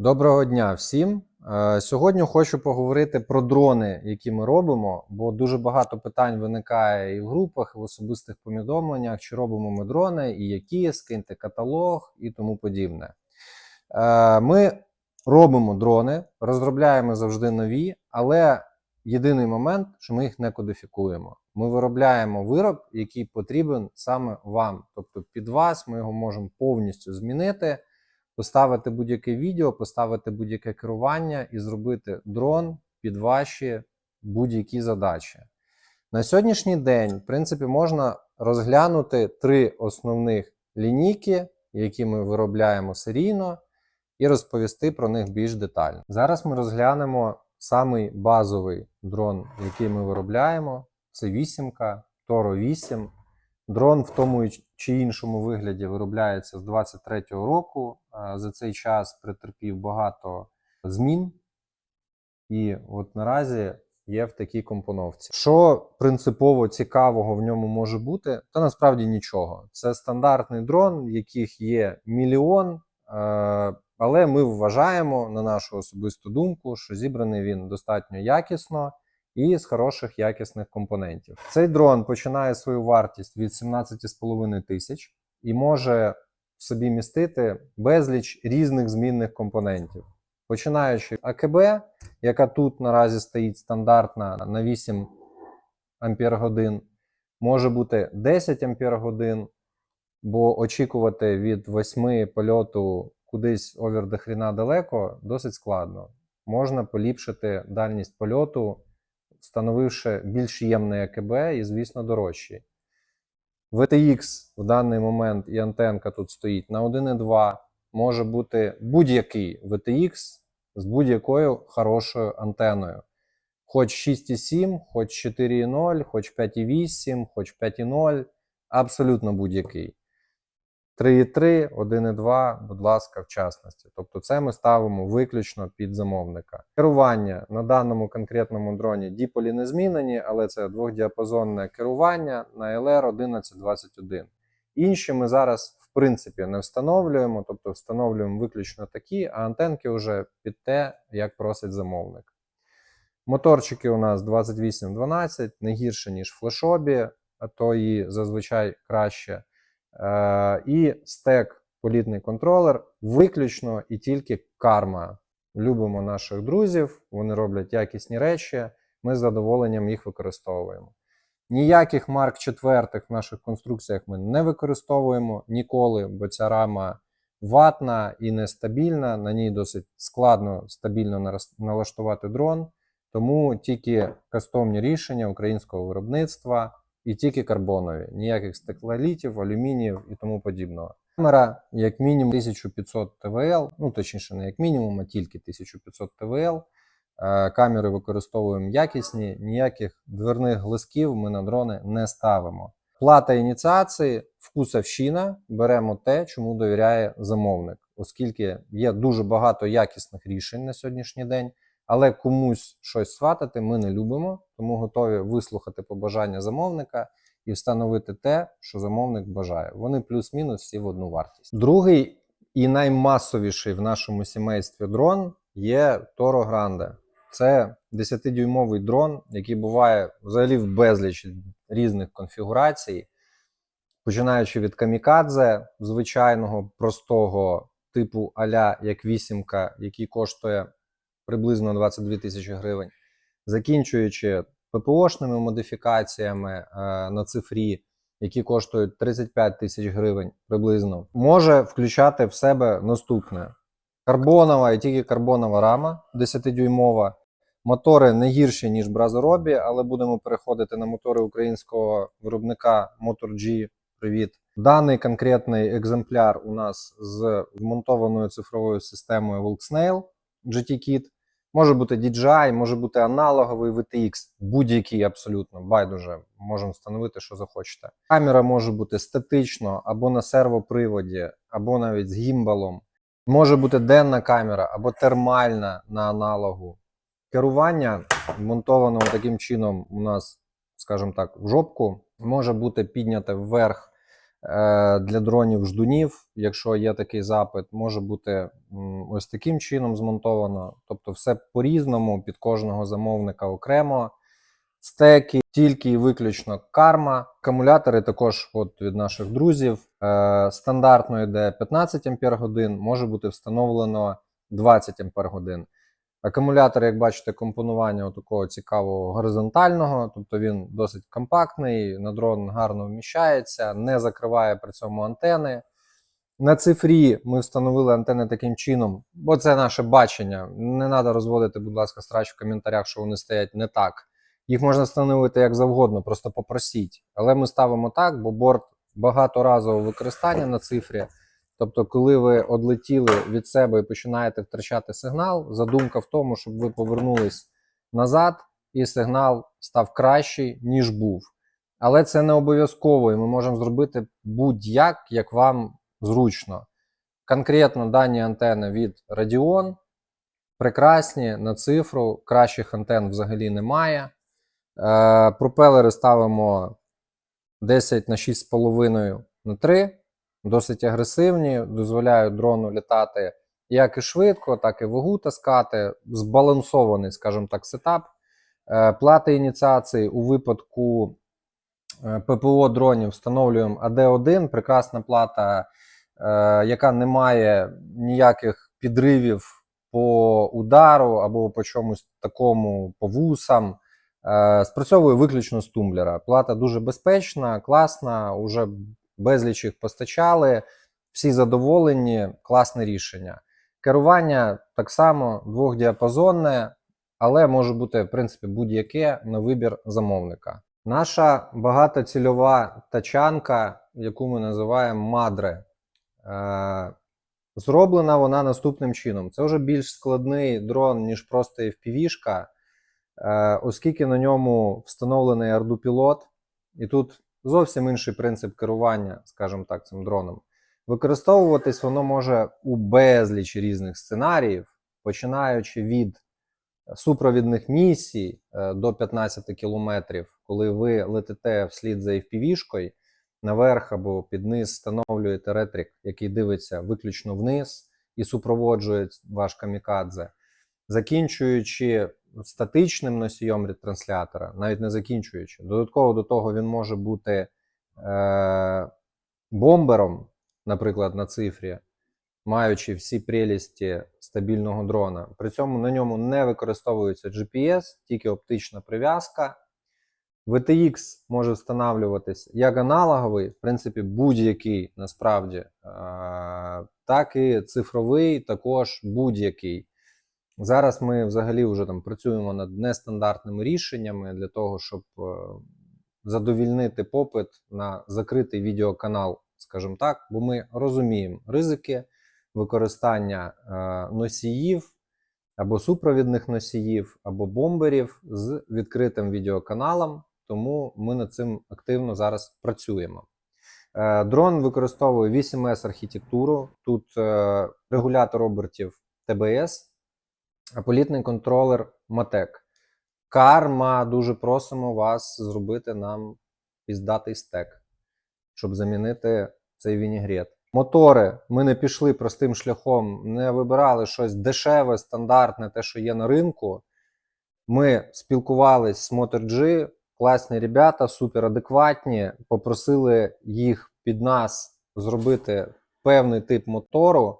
Доброго дня всім. Е, Сьогодні хочу поговорити про дрони, які ми робимо, бо дуже багато питань виникає і в групах, і в особистих повідомленнях, чи робимо ми дрони, і які, скиньте каталог і тому подібне. Е, Ми робимо дрони, розробляємо завжди нові, але єдиний момент, що ми їх не кодифікуємо. Ми виробляємо вироб, який потрібен саме вам. Тобто під вас ми його можемо повністю змінити поставити будь-яке відео, поставити будь-яке керування і зробити дрон під ваші будь-які задачі. На сьогоднішній день, в принципі, можна розглянути три основних лінійки, які ми виробляємо серійно, і розповісти про них більш детально. Зараз ми розглянемо самий базовий дрон, який ми виробляємо. Це вісімка, Toro 8. Дрон в тому чи іншому вигляді виробляється з 23-го року. За цей час претерпів багато змін, і от наразі є в такій компоновці. Що принципово цікавого в ньому може бути? Та насправді нічого. Це стандартний дрон, яких є мільйон. е, Але ми вважаємо, на нашу особисту думку, що зібраний він достатньо якісно і з хороших якісних компонентів. Цей дрон починає свою вартість від 17,5 тисяч і може собі містити безліч різних змінних компонентів. Починаючи АКБ, яка тут наразі стоїть стандартна на 8 ампер годин, може бути 10 ампер годин, бо очікувати від 8 польоту кудись овер до хріна далеко досить складно. Можна поліпшити дальність польоту встановивши більш ємний АКБ і, звісно, дорожчий. VTX в даний момент і антенка тут стоїть на 1,2. Може бути будь-який VTX з будь-якою хорошою антеною. Хоч 6,7, хоч 4,0, хоч 5,8, хоч 5,0, абсолютно будь-який. 3,3, 1,2, будь ласка, в частності. Тобто це ми ставимо виключно під замовника. Керування на даному конкретному дроні діполі не змінені, але це двохдіапазонне керування на LR 1121. Інші ми зараз, в принципі, не встановлюємо, тобто встановлюємо виключно такі, а антенки вже під те, як просить замовник. Моторчики у нас 2812, не гірше, ніж флешобі, а то і зазвичай краще. Е, і стек політний контролер виключно і тільки карма. Любимо наших друзів, вони роблять якісні речі, ми з задоволенням їх використовуємо. Ніяких марк четвертих в наших конструкціях ми не використовуємо ніколи, бо ця рама ватна і нестабільна, на ній досить складно стабільно налаштувати дрон, тому тільки кастомні рішення українського виробництва і тільки карбонові, ніяких стеклолітів, алюмініїв і тому подібного. Камера, як мінімум 1500 ТВЛ, ну точніше, не як мінімум, а тільки 1500 ТВЛ. Е, Камери використовуємо якісні, ніяких дверних глисків ми на дрони не ставимо. Плата ініціації, вкусовщина, беремо те, чому довіряє замовник, оскільки є дуже багато якісних рішень на сьогоднішній день. Але комусь щось сватати ми не любимо, тому готові вислухати побажання замовника і встановити те, що замовник бажає. Вони плюс-мінус всі в одну вартість. Другий і наймасовіший в нашому сімействі дрон є Toro Grande. Це 10-дюймовий дрон, який буває взагалі в безліч різних конфігурацій, починаючи від камікадзе, звичайного простого типу аля як вісімка, який коштує приблизно 22 тисячі гривень, закінчуючи ППОшними модифікаціями е, на цифрі, які коштують 35 тисяч гривень приблизно, може включати в себе наступне: карбонова і тільки карбонова рама 10-дюймова. Мотори не гірші, ніж Бразоробі, але будемо переходити на мотори українського виробника MotorG. Привіт. Даний конкретний екземпляр у нас з вмонтованою цифровою системою Volksnail GT-Kit. Може бути DJI, може бути аналоговий VTX, будь-який абсолютно, байдуже, можемо встановити, що захочете. Камера може бути статично або на сервоприводі, або навіть з гімбалом. Може бути денна камера або термальна на аналогу. Керування вмонтовано таким чином у нас, скажімо так, в жопку, може бути підняте вверх для дронів ждунів, якщо є такий запит, може бути ось таким чином змонтовано. Тобто, все по-різному під кожного замовника окремо. Стеки тільки і виключно карма. Акумулятори також от від наших друзів. Е, стандартно йде 15 Ампер годин, може бути встановлено 20 Ампер годин. Акумулятор, як бачите, компонування такого цікавого горизонтального, тобто він досить компактний, на дрон гарно вміщається, не закриває при цьому антени. На цифрі ми встановили антени таким чином, бо це наше бачення. Не треба розводити, будь ласка, страч в коментарях, що вони стоять не так. Їх можна встановити як завгодно, просто попросіть. Але ми ставимо так, бо борт багаторазового використання на цифрі. Тобто, коли ви одлетіли від себе і починаєте втрачати сигнал, задумка в тому, щоб ви повернулись назад, і сигнал став кращий, ніж був. Але це не обов'язково, і ми можемо зробити будь-як, як вам зручно. Конкретно дані антени від Radeon прекрасні на цифру, кращих антен взагалі немає. Е, пропелери ставимо 10 на 6,5 на 3 досить агресивні, дозволяють дрону літати як і швидко, так і вагу таскати. Збалансований, скажімо так, сетап. Е, Плати ініціації у випадку е, ППО дронів встановлюємо АД1, прекрасна плата, е, яка не має ніяких підривів по удару або по чомусь такому, по вусам. Спрацьовує виключно з тумблера. Плата дуже безпечна, класна, уже безліч їх постачали, всі задоволені, класне рішення. Керування так само двохдіапазонне, але може бути, в принципі, будь-яке на вибір замовника. Наша багатоцільова тачанка, яку ми називаємо мадре, е, зроблена вона наступним чином. Це вже більш складний дрон, ніж просто FPV-шка, е, оскільки на ньому встановлений ардупілот, і тут зовсім інший принцип керування, скажімо так, цим дроном. Використовуватись воно може у безліч різних сценаріїв, починаючи від супровідних місій е, до 15 кілометрів, коли ви летите вслід за FPV-шкою, наверх або під низ встановлюєте ретрик, який дивиться виключно вниз і супроводжує ваш камікадзе, закінчуючи статичним носієм ретранслятора, навіть не закінчуючи. Додатково до того він може бути е, бомбером, наприклад, на цифрі, маючи всі прелісті стабільного дрона. При цьому на ньому не використовується GPS, тільки оптична прив'язка. VTX може встановлюватись як аналоговий, в принципі, будь-який насправді, е, так і цифровий, також будь-який. Зараз ми взагалі вже там працюємо над нестандартними рішеннями для того, щоб е, задовільнити попит на закритий відеоканал, скажімо так, бо ми розуміємо ризики використання е, носіїв або супровідних носіїв, або бомберів з відкритим відеоканалом, тому ми над цим активно зараз працюємо. Е, Дрон використовує 8S архітектуру. Тут регулятор обертів ТБС, політний контролер Матек. Карма, дуже просимо вас зробити нам піздатий стек, щоб замінити цей вінігрет. Мотори ми не пішли простим шляхом, не вибирали щось дешеве, стандартне, те, що є на ринку. Ми спілкувались з MotorG, класні ребята, супер адекватні. Попросили їх під нас зробити певний тип мотору,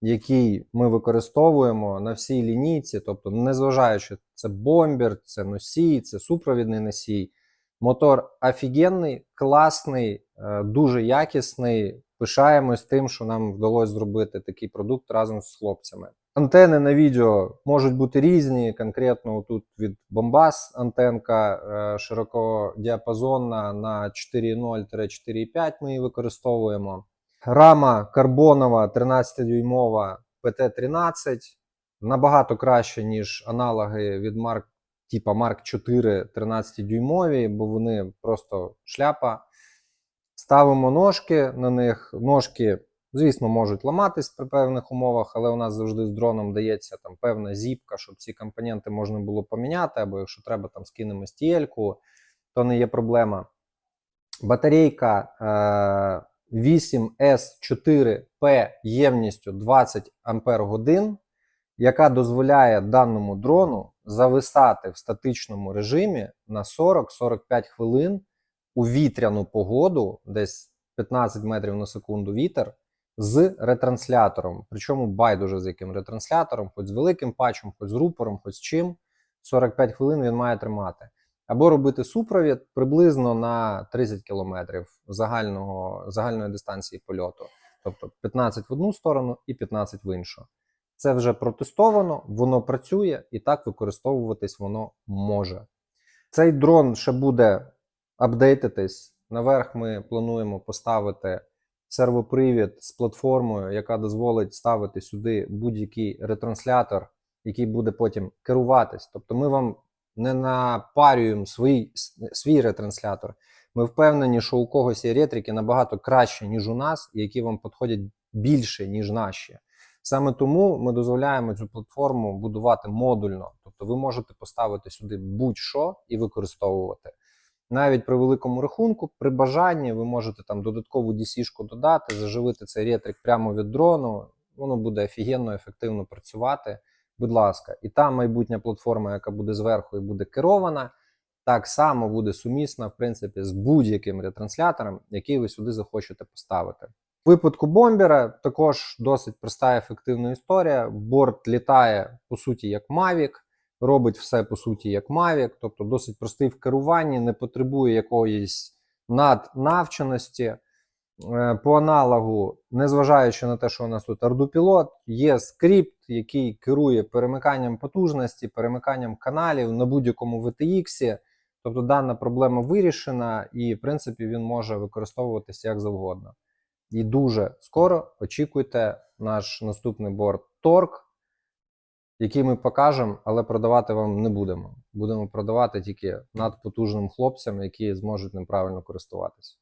який ми використовуємо на всій лінійці. Тобто, незважаючи, це бомбер, це носій, це супровідний носій. Мотор офігенний, класний, е, дуже якісний. Пишаємось тим, що нам вдалося зробити такий продукт разом з хлопцями. Антени на відео можуть бути різні. Конкретно тут від Bombas антенка е, широкодіапазонна на 4.0-4.5 ми її використовуємо. Рама карбонова 13-дюймова PT-13 набагато краще, ніж аналоги від марк, типа Mark 4 13-дюймові, бо вони просто шляпа. Ставимо ножки на них. Ножки, звісно, можуть ламатись при певних умовах, але у нас завжди з дроном дається там певна зіпка, щоб ці компоненти можна було поміняти, або якщо треба, там скинемо стільку, то не є проблема. Батарейка 8S4P ємністю 20 Ампер годин, яка дозволяє даному дрону зависати в статичному режимі на 40-45 хвилин у вітряну погоду, десь 15 метрів на секунду вітер, з ретранслятором. Причому байдуже з яким ретранслятором, хоч з великим патчем, хоч з рупором, хоч з чим. 45 хвилин він має тримати. Або робити супровід приблизно на 30 кілометрів загального, загальної дистанції польоту. Тобто 15 в одну сторону і 15 в іншу. Це вже протестовано, воно працює і так використовуватись воно може. Цей дрон ще буде апдейтитись. Наверх ми плануємо поставити сервопривід з платформою, яка дозволить ставити сюди будь-який ретранслятор, який буде потім керуватись. Тобто ми вам не напарюємо свій, свій ретранслятор. Ми впевнені, що у когось є ретрики набагато краще, ніж у нас, і які вам підходять більше, ніж наші. Саме тому ми дозволяємо цю платформу будувати модульно. Тобто ви можете поставити сюди будь-що і використовувати. Навіть при великому рахунку, при бажанні, ви можете там додаткову DC-шку додати, заживити цей ретрик прямо від дрону. Воно буде офігенно, ефективно працювати. Будь ласка, і та майбутня платформа, яка буде зверху і буде керована, так само буде сумісна, в принципі, з будь-яким ретранслятором, який ви сюди захочете поставити. В випадку бомбера також досить проста і ефективна історія. Борт літає по суті як Mavic, робить все по суті як Mavic, тобто досить простий в керуванні, не потребує якоїсь наднавченості. Е, По аналогу, незважаючи на те, що у нас тут ардупілот, є скрипт, який керує перемиканням потужності, перемиканням каналів на будь-якому VTX. Тобто дана проблема вирішена, і в принципі він може використовуватися як завгодно. І дуже скоро очікуйте наш наступний борт Торк, який ми покажемо, але продавати вам не будемо. Будемо продавати тільки надпотужним хлопцям, які зможуть ним правильно користуватися.